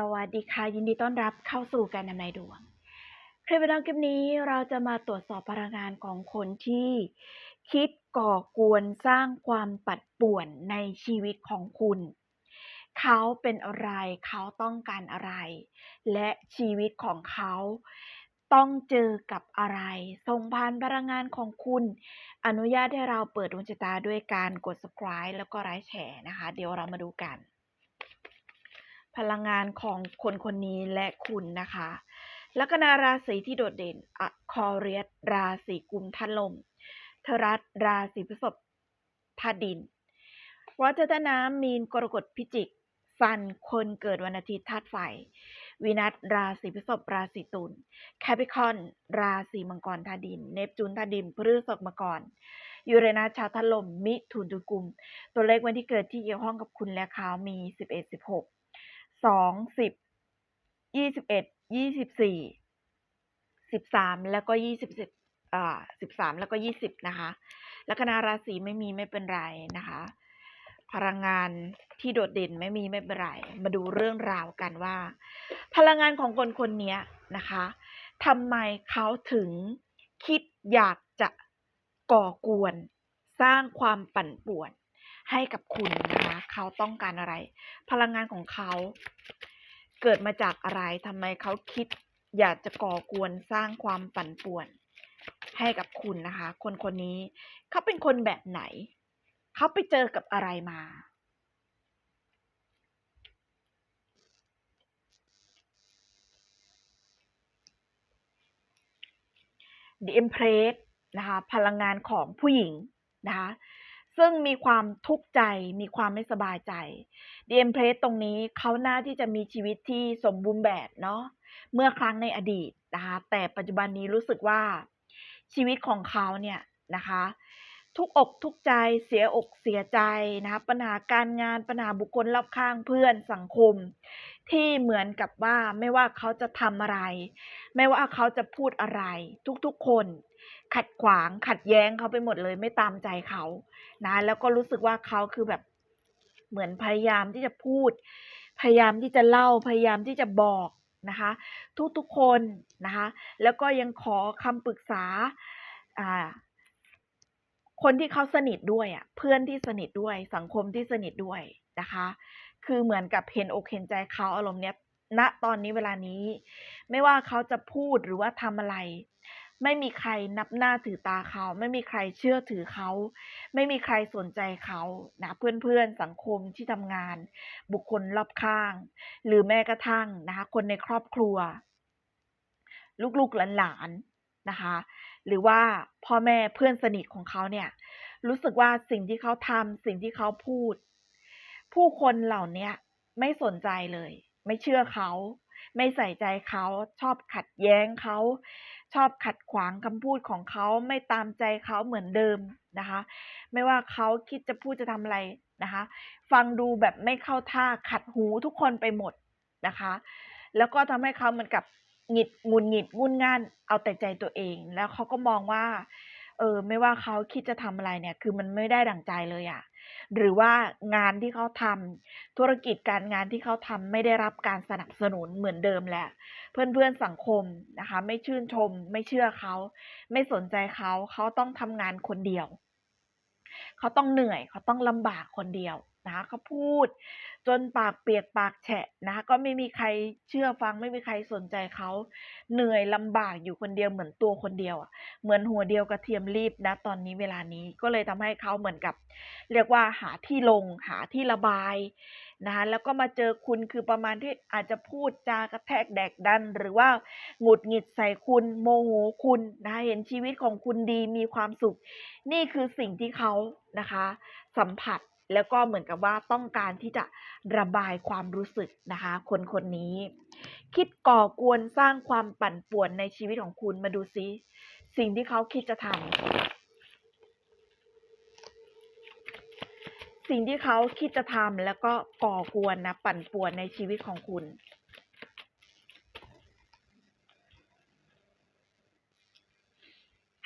สวัสดีค่ะ ยินดีต้อนรับเข้าสู่การนำนายดวงคลิปวิดีโอคลิปนี้เราจะมาตรวจสอบพลังงานของคนที่ คิดก่อกวนสร้างความปัดป่วนในชีวิตของคุณ เขาเป็นอะไรเขาต้องการอะไร และชีวิตของเขาต้องเจอกับอะไร ส่งผ่านพลังงานของคุณ อนุญาตให้เราเปิดดวงชะตาด้วยการกด subscribe แล้วก็ไลค์แชร์นะคะ เดี๋ยวเรามาดูกัน พลังงานของคนคนนี้และคุณนะคะ ลัคนาราศีที่โดดเด่นอะคอเรียสราศีกุมธาตุลมทรัสราศีพฤษภธาตุดินวัจัน้ำมีนกรกฎพิจิกสันคนเกิดวันอาทิตย์ธาตุไฟ วินัสราศีพฤษภราศีตุลแคปิคอน ราศีมังกรธาตุดิน เนปจูนธาตุดินพฤษภมังกรยูเรนัสชาวธาลมมิถุนตุกุม ตัวเลขวันที่เกิดที่เกี่ยวข้องกับคุณและเขามี 11 16 สองสิบยี่สิบเอ็ดยี่สิบสี่สิบสามแล้วก็ยี่สิบสิบอ่าสิบสามแล้วก็ยี่สิบนะคะลัคนาราศีไม่มีไม่เป็นไรนะคะ พลังงานที่โดดเด่นไม่มีไม่เป็นไร มาดูเรื่องราวกันว่า พลังงานของคนคนนี้นะคะทำไมเขาถึงคิดอยากจะก่อกวน สร้างความปั่นป่วนให้กับคุณนะ เขาต้องการอะไร พลังงานของเขา เกิดมาจากอะไรทำไมเขาคิดอยากจะก่อกวนสร้างความปั่นป่วน ให้กับคุณนะคะ คนคนนี้เขาเป็นคนแบบไหน เขาไปเจอกับอะไรมา The Empress นะคะพลังงานของผู้หญิงนะคะ ซึ่งมีความทุกข์ใจ มีความไม่สบายใจ The Empress ตรงนี้เขาน่าที่จะมีชีวิตที่สมบูรณ์แบบเนาะเมื่อครั้งในอดีตนะคะแต่ปัจจุบันนี้รู้สึกว่าชีวิตของเขาเนี่ยนะคะ ทุกอกทุกใจเสียอกเสียใจนะคะปัญหาการงานปัญหาบุคคลรอบข้างเพื่อนสังคม ที่เหมือนกับว่าไม่ว่าเขาจะทำอะไร ไม่ว่าเขาจะพูดอะไร ทุกๆคน ขัดขวางขัดแย้งเขาไปหมดเลย ไม่ตามใจเขานะ แล้วก็รู้สึกว่าเขาคือแบบเหมือนพยายามที่จะพูด พยายามที่จะเล่าพยายามที่จะบอกนะคะ ทุกๆคนนะคะ แล้วก็ยังขอคำปรึกษาคนที่เขาสนิทด้วยอะเพื่อนที่สนิทด้วยสังคมที่สนิทด้วยนะคะ คือเหมือนกับเห็นอกเห็นใจเขาอารมณ์เนี้ยณตอนนี้เวลานี้ ไม่ว่าเขาจะพูดหรือว่าทำอะไร ไม่มีใครนับหน้าถือตาเขา ไม่มีใครเชื่อถือเขา ไม่มีใครสนใจเขานะเพื่อนๆสังคมที่ทำงาน บุคคลรอบข้าง หรือแม้กระทั่งนะคะคนในครอบครัว ลูกๆหลานๆนะคะ หรือว่าพ่อแม่เพื่อนสนิทของเขาเนี่ย รู้สึกว่าสิ่งที่เขาทำสิ่งที่เขาพูด ผู้คนเหล่าเนี้ยไม่สนใจเลย ไม่เชื่อเขา ไม่ใส่ใจเขาชอบขัดแย้งเขา ชอบขัดขวางคำพูดของเขาไม่ตามใจเขาเหมือนเดิมนะคะ ไม่ว่าเขาคิดจะพูดจะทำอะไรนะคะ ฟังดูแบบไม่เข้าท่าขัดหูทุกคนไปหมดนะคะ แล้วก็ทำให้เขาเหมือนกับหงิดงุดหงิดงุนง่านเอาแต่ใจตัวเอง แล้วเขาก็มองว่า เออ ไม่ว่าเขาคิดจะทำอะไรเนี่ย คือมันไม่ได้ดั่งใจเลยอะ หรือว่างานที่เขาทำธุรกิจการงานที่เขาทำไม่ได้รับการสนับสนุนเหมือนเดิมแล้วเพื่อนๆสังคมนะคะ ไม่ชื่นชม ไม่เชื่อเขา ไม่สนใจเขาเขาต้องทำงานคนเดียว เขาต้องเหนื่อยเขาต้องลำบากคนเดียว นะคะเขาพูด จนปากเปียกปากแฉะนะคะก็ไม่มีใครเชื่อฟังไม่มีใครสนใจเขาเหนื่อยลำบากอยู่คนเดียวเหมือนตัวคนเดียวอะเหมือนหัวเดียวกระเทียมรีบณตอนนี้เวลานี้ก็เลยทำให้เขาเหมือนกับ เรียกว่าหาที่ลงหาที่ระบายนะคะแล้วก็มาเจอคุณคือประมาณที่อาจจะพูดจากระแทกแดกดัน หรือว่าหงุดหงิดใส่คุณโมโหคุณนะคะเห็นชีวิตของคุณดีมีความสุข นี่คือสิ่งที่เขานะคะ สัมผัส แล้วก็เหมือนกับว่าต้องการที่จะระบายความรู้สึกนะคะ คนคนนี้ คิดก่อกวนสร้างความปั่นป่วนในชีวิตของคุณมาดูซิสิ่งที่เขาคิดจะทำสิ่งที่เขาคิดจะทำแล้วก็ก่อกวนนะปั่นป่วนในชีวิตของคุณ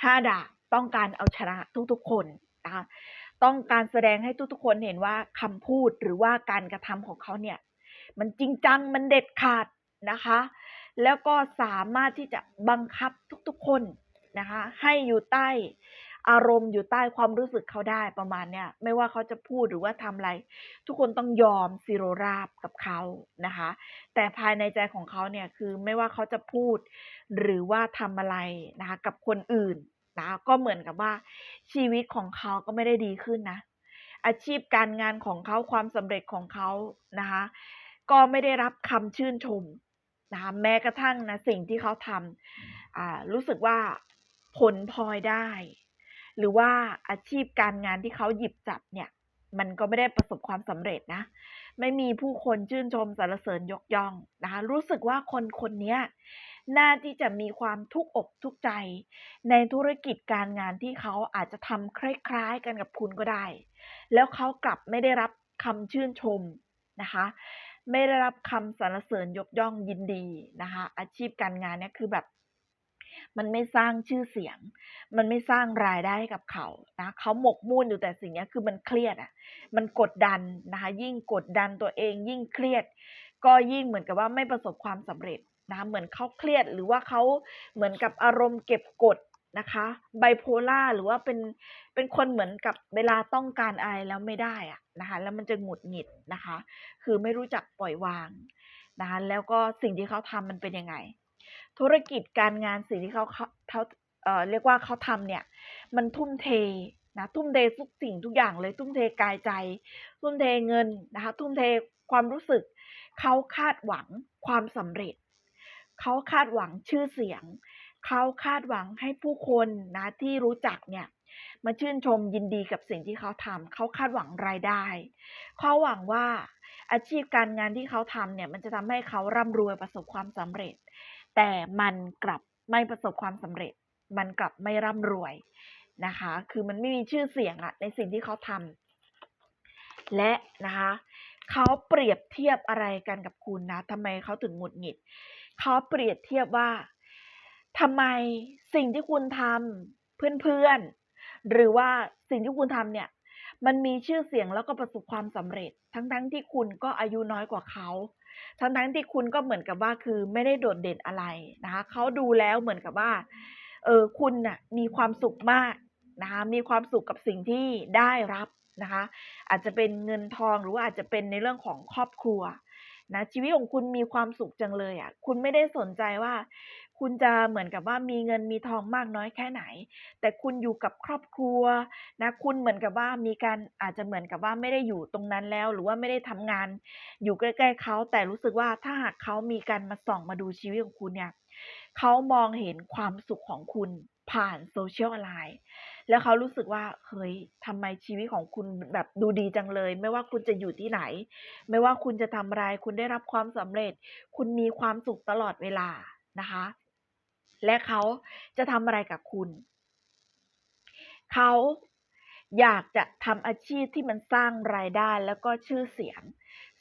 5ดาบต้องการเอาชนะทุกๆคนนะคะ ต้องการแสดงให้ทุกๆคนเห็นว่าคำพูดหรือว่าการกระทำของเขาเนี่ย มันจริงจังมันเด็ดขาดนะคะ แล้วก็สามารถที่จะบังคับทุกๆคนนะคะ ให้อยู่ใต้อารมณ์อยู่ใต้ความรู้สึกเขาได้ประมาณเนี้ยไม่ว่าเขาจะพูดหรือว่าทำอะไร ทุกคนต้องยอมซีโรราบกับเขานะคะ แต่ภายในใจของเขาเนี่ยคือไม่ว่าเขาจะพูด หรือว่าทำอะไรนะคะ กับคนอื่น นะคะก็เหมือนกับว่าชีวิตของเขาก็ไม่ได้ดีขึ้นนะ อาชีพการงานของเขาความสำเร็จของเขานะคะ ก็ไม่ได้รับคำชื่นชมนะคะแม้กระทั่งนะสิ่งที่เขาทำอ่ารู้สึกว่าผลพลอยได้ หรือว่าอาชีพการงานที่เขาหยิบจับเนี่ย มันก็ไม่ได้ประสบความสำเร็จนะ ไม่มีผู้คนชื่นชมสรรเสริญยกย่องนะคะรู้สึกว่าคนคนเนี้ย น่าที่จะมีความทุกข์อกทุกข์ใจ ในธุรกิจการงานที่เขาอาจจะทำคล้ายๆกันกับคุณก็ได้ แล้วเขากลับไม่ได้รับคำชื่นชมนะคะ ไม่ได้รับคำสรรเสริญยกย่องยินดีนะคะ อาชีพการงานเนี่ยคือแบบมันไม่สร้างชื่อเสียง มันไม่สร้างรายได้ให้กับเขา นะ เขาหมกมุ่นอยู่แต่สิ่งนี้คือมันเครียดอะ มันกดดันนะคะ ยิ่งกดดันตัวเองยิ่งเครียด ก็ยิ่งเหมือนกับว่าไม่ประสบความสำเร็จนะคะเหมือนเขาเครียดหรือว่าเขาเหมือนกับอารมณ์เก็บกดนะคะ bipolar หรือว่าเป็นเป็นคนเหมือนกับเวลาต้องการอะไรแล้วไม่ได้อะนะคะแล้วมันจะหงุดหงิดนะคะ คือไม่รู้จักปล่อยวางนะคะแล้วก็สิ่งที่เขาทำมันเป็นยังไง ธุรกิจการงานสิ่งที่เขาเขาเขาเอ่อเรียกว่าเขาทำเนี่ย มันทุ่มเท นะทุ่มเททุกสิ่งทุกอย่างเลยทุ่มเทกายใจ ทุ่มเทเงินนะคะทุ่มเทความรู้สึก เขาคาดหวังความสำเร็จ เขาคาดหวังชื่อเสียง เขาคาดหวังให้ผู้คนนะที่รู้จักเนี่ยมาชื่นชมยินดีกับสิ่งที่เขาทำเขาคาดหวังรายได้ เขาหวังว่าอาชีพการงานที่เขาทำเนี่ยมันจะทำให้เขาร่ำรวยประสบความสำเร็จ แต่มันกลับไม่ประสบความสำเร็จ มันกลับไม่ร่ำรวย นะคะ คือมันไม่มีชื่อเสียงอะในสิ่งที่เขาทำและนะคะเขาเปรียบเทียบอะไรกันกับคุณนะทำไมเขาถึงหงุดหงิดเขาเปรียบเทียบว่าทำไมสิ่งที่คุณทำเพื่อนๆ หรือว่าสิ่งที่คุณทำเนี่ย มันมีชื่อเสียงแล้วก็ประสบความสำเร็จ ทั้งๆที่คุณก็อายุน้อยกว่าเขาทั้งๆที่คุณก็เหมือนกับว่าคือไม่ได้โดดเด่นอะไรนะคะเขาดูแล้วเหมือนกับว่าเออคุณน่ะมีความสุขมาก นะคะมีความสุขกับสิ่งที่ได้รับนะคะ อาจจะเป็นเงินทองหรืออาจจะเป็นในเรื่องของครอบครัวนะชีวิตของคุณมีความสุขจังเลยอะคุณไม่ได้สนใจว่า คุณจะเหมือนกับว่ามีเงินมีทองมากน้อยแค่ไหน แต่คุณอยู่กับครอบครัวนะคุณเหมือนกับว่ามีการอาจจะเหมือนกับว่าไม่ได้อยู่ตรงนั้นแล้ว หรือว่าไม่ได้ทำงาน อยู่ใกล้ๆเขาแต่รู้สึกว่าถ้าหากเขามีการมาส่องมาดูชีวิตของคุณเนี่ยเขามองเห็นความสุขของคุณผ่าน social ออนไลน์ แล้วเขารู้สึกว่าเฮ้ยทำไมชีวิตของคุณแบบดูดีจังเลย ไม่ว่าคุณจะอยู่ที่ไหน ไม่ว่าคุณจะทำอะไร คุณได้รับความสำเร็จ คุณมีความสุขตลอดเวลานะคะ และเขาจะทำอะไรกับคุณ เขาอยากจะทำอาชีพที่มันสร้างรายได้แล้วก็ชื่อเสียง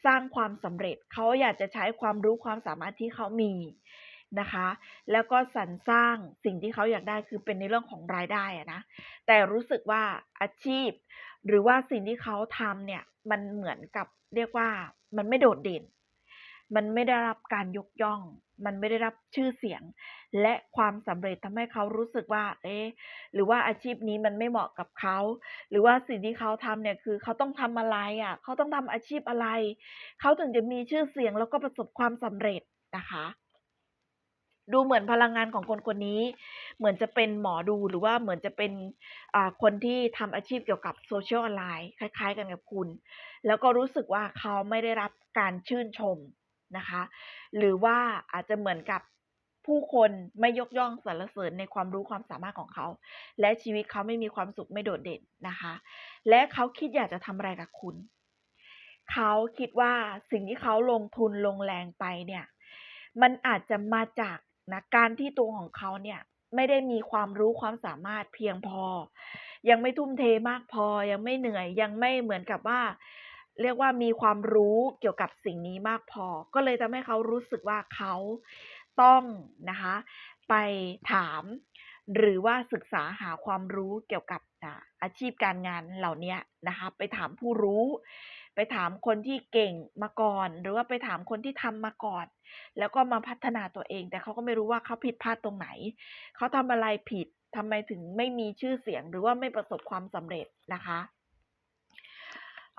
สร้างความสำเร็จ เขาอยากจะใช้ความรู้ความสามารถที่เขามี นะคะ แล้วก็สรรสร้างสิ่งที่เขาอยากได้คือเป็นในเรื่องของรายได้อะนะ แต่รู้สึกว่าอาชีพ หรือว่าสิ่งที่เขาทำเนี่ยมันเหมือนกับเรียกว่ามันไม่โดดเด่น มันไม่ได้รับการยกย่อง มันไม่ได้รับชื่อเสียง และความสำเร็จทำให้เขารู้สึกว่า เอ๊ะหรือว่าอาชีพนี้มันไม่เหมาะกับเขา หรือว่าสิ่งที่เขาทำเนี่ยคือเขาต้องทำอะไรอะ เขาต้องทำอาชีพอะไร เขาถึงจะมีชื่อเสียงแล้วก็ประสบความสำเร็จนะคะ ดูเหมือนพลังงานของคนคนนี้ เหมือนจะเป็นหมอดูหรือว่าเหมือนจะเป็นคนที่ทำอาชีพเกี่ยวกับ social ออนไลน์คล้าย ๆ กันกับคุณ แล้วก็รู้สึกว่าเขาไม่ได้รับการชื่นชมนะคะ หรือว่าอาจจะเหมือนกับผู้คนไม่ยกย่องสรรเสริญในความรู้ความสามารถของเขา และชีวิตเขาไม่มีความสุขไม่โดดเด่นนะคะ และเขาคิดอยากจะทำอะไรกับคุณ เขาคิดว่าสิ่งที่เขาลงทุนลงแรงไปเนี่ย มันอาจจะมาจาก นะการที่ตัวของเขาเนี่ยไม่ได้มีความรู้ความสามารถเพียงพอ ยังไม่ทุ่มเทมากพอ ยังไม่เหนื่อย ยังไม่เหมือนกับว่า เรียกว่ามีความรู้เกี่ยวกับสิ่งนี้มากพอ ก็เลยทำให้เขารู้สึกว่าเขาต้องนะคะ ไปถาม หรือว่าศึกษาหาความรู้เกี่ยวกับอาชีพการงานเหล่านี้นะคะ ไปถามผู้รู้ ไปถามคนที่เก่งมาก่อน หรือว่าไปถามคนที่ทำมาก่อน แล้วก็มาพัฒนาตัวเอง แต่เขาก็ไม่รู้ว่าเขาผิดพลาดตรงไหน เขาทำอะไรผิดทำไมถึงไม่มีชื่อเสียงหรือว่าไม่ประสบความสำเร็จนะคะ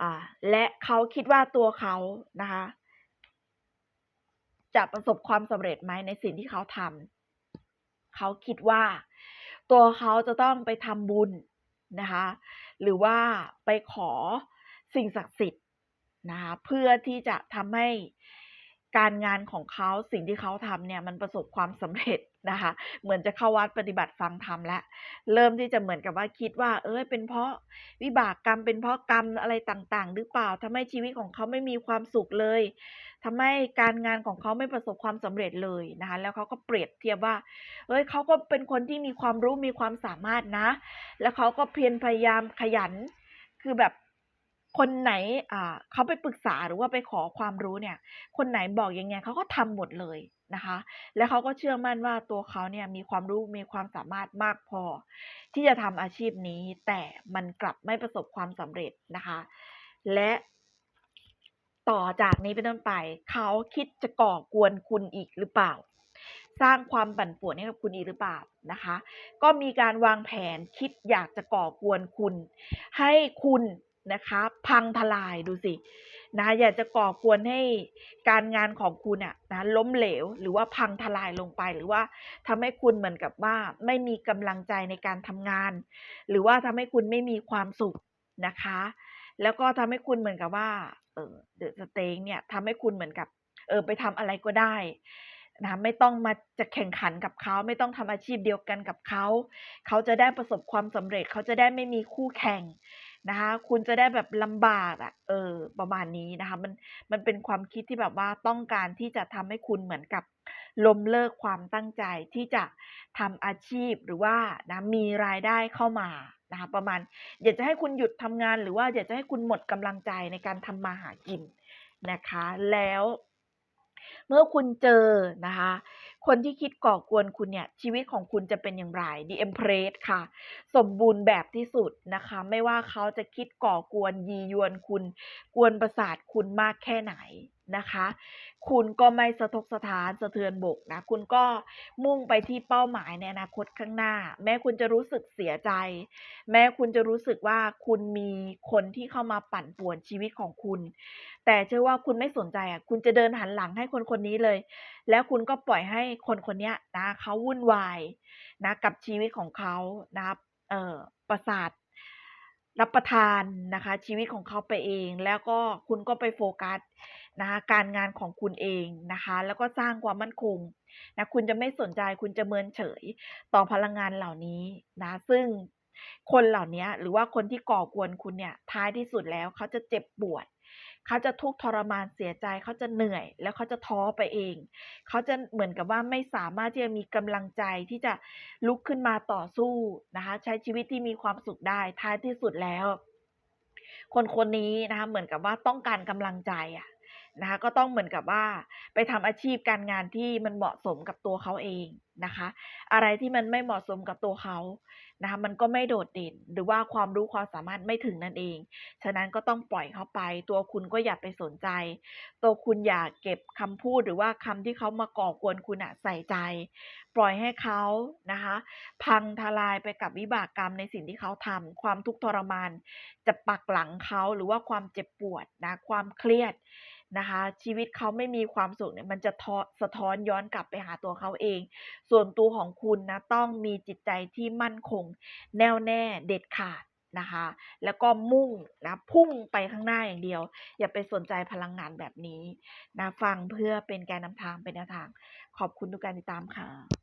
อ่าและเขาคิดว่าตัวเขานะคะ จะประสบความสำเร็จไหมในสิ่งที่เขาทำเขาคิดว่า ตัวเขาจะต้องไปทำบุญนะคะ หรือว่าไปขอสิ่งศักดิ์สิทธิ นะคะเพื่อที่จะทำให้การงานของเขาสิ่งที่เขาทำเนี่ยมันประสบความสำเร็จนะคะ เหมือนจะเข้าวัดปฏิบัติฟังธรรมแล้วเริ่มที่จะเหมือนกับว่าคิดว่า เอ้ยเป็นเพราะวิบากกรรมเป็นเพราะกรรมอะไรต่างๆ หรือเปล่าทำให้ชีวิตของเขาไม่มีความสุขเลยทำให้การงานของเขาไม่ประสบความสำเร็จเลยนะคะ แล้วเขาก็เปรียบเทียบว่า เอ้ยเขาก็เป็นคนที่มีความรู้มีความสามารถนะ แล้วเขาก็เพียรพยายามขยัน คือแบบ คนไหนอ่าเขาไปปรึกษาหรือว่าไปขอความรู้เนี่ย คนไหนบอกยังไงเขาก็ทำหมดเลยนะคะ แล้วเขาก็เชื่อมั่นว่าตัวเขาเนี่ยมีความรู้มีความสามารถมากพอ ที่จะทำอาชีพนี้ แต่มันกลับไม่ประสบความสำเร็จนะคะ และต่อจากนี้เป็นต้นไป เขาคิดจะก่อกวนคุณอีกหรือเปล่า สร้างความปั่นป่วนให้กับคุณอีกหรือเปล่านะคะ ก็มีการวางแผนคิดอยากจะก่อกวนคุณ ให้คุณ นะคะ พังทลายดูสินะอยากจะก่อกวนให้การงานของคุณอะนะล้มเหลวหรือว่าพังทลายลงไป หรือว่าทำให้คุณเหมือนกับว่าไม่มีกำลังใจในการทำงาน หรือว่าทำให้คุณไม่มีความสุขนะคะ แล้วก็ทำให้คุณเหมือนกับว่าเออเดอะสเต็งเนี่ยทำให้คุณเหมือนกับเออไปทำอะไรก็ได้นะไม่ต้องมาจะแข่งขันกับเขาไม่ต้องทำอาชีพเดียวกันกับเขา เขาจะได้ประสบความสำเร็จเขาจะได้ไม่มีคู่แข่ง นะคะ คุณจะได้แบบลำบากอะ่ะเออ ประมาณนี้นะคะ มัน มันเป็นความคิดที่แบบว่าต้องการที่จะทำให้คุณเหมือนกับล้มเลิกความตั้งใจที่จะทำอาชีพหรือว่านะมีรายได้เข้ามานะคะประมาณ อยากจะให้คุณหยุดทำงาน หรือว่าอยากจะให้คุณหมดกำลังใจในการทำมาหากินนะคะ แล้ว เมื่อคุณเจอนะคะ คนที่คิดก่อกวนคุณเนี่ย ชีวิตของคุณจะเป็นอย่างไร The Empress ค่ะ สมบูรณ์แบบที่สุดนะคะ ไม่ว่าเขาจะคิดก่อกวนยียวนคุณ กวนประสาทคุณมากแค่ไหนนะคะ คุณก็ไม่สะทกสะทานสะเทือนบกนะ คุณก็มุ่งไปที่เป้าหมายในอนาคตข้างหน้า แม้คุณจะรู้สึกเสียใจ แม้คุณจะรู้สึกว่าคุณมีคนที่เข้ามาปั่นป่วนชีวิตของคุณ แต่เชื่อว่าคุณไม่สนใจอะ คุณจะเดินหันหลังให้คนคนนี้เลย แล้วคุณก็ปล่อยให้คนคนนี้นะเขาวุ่นวายนะกับชีวิตของเขานะครับเอ่อประสาทรับประทานนะคะ ชีวิตของเขาไปเอง แล้วก็คุณก็ไปโฟกัสนะคะการงานของคุณเองนะคะ แล้วก็สร้างความมั่นคงนะคุณจะไม่สนใจคุณจะเมินเฉยต่อพลังงานเหล่านี้นะซึ่งคนเหล่านี้หรือว่าคนที่ก่อกวนคุณเนี่ยท้ายที่สุดแล้วเขาจะเจ็บปวด เขาจะทุกข์ทรมานเสียใจเขาจะเหนื่อย แล้วเขาจะท้อไปเอง เขาจะเหมือนกับว่าไม่สามารถที่จะมีกำลังใจที่จะลุกขึ้นมาต่อสู้นะคะ ใช้ชีวิตที่มีความสุขได้ท้ายที่สุดแล้ว คนคนนี้นะคะเหมือนกับว่าต้องการกำลังใจอะ นะคะก็ต้องเหมือนกับว่า ไปทำอาชีพการงานที่มันเหมาะสมกับตัวเขาเองนะคะ อะไรที่มันไม่เหมาะสมกับตัวเขานะคะมันก็ไม่โดดเด่นหรือว่าความรู้ความสามารถไม่ถึงนั่นเอง ฉะนั้นก็ต้องปล่อยเขาไป ตัวคุณก็อย่าไปสนใจ ตัวคุณอย่าเก็บคำพูดหรือว่าคำที่เขามาก่อกวนคุณอะใส่ใจ ปล่อยให้เขานะคะ พังทลายไปกับวิบากกรรมในสิ่งที่เขาทำความทุกข์ทรมาน จะปักหลังเขาหรือว่าความเจ็บปวดนะความเครียด นะคะ ชีวิตเขาไม่มีความสุขเนี่ยมันจะทอสะท้อนย้อนกลับไปหาตัวเขาเอง ส่วนตัวของคุณนะต้องมีจิตใจที่มั่นคง แน่วแน่เด็ดขาดนะคะ แล้วก็มุ่งนะพุ่งไปข้างหน้าอย่างเดียว อย่าไปสนใจพลังงานแบบนี้นะฟังเพื่อเป็นแกนนำทางเป็นแนวทาง ขอบคุณทุกการติดตามค่ะ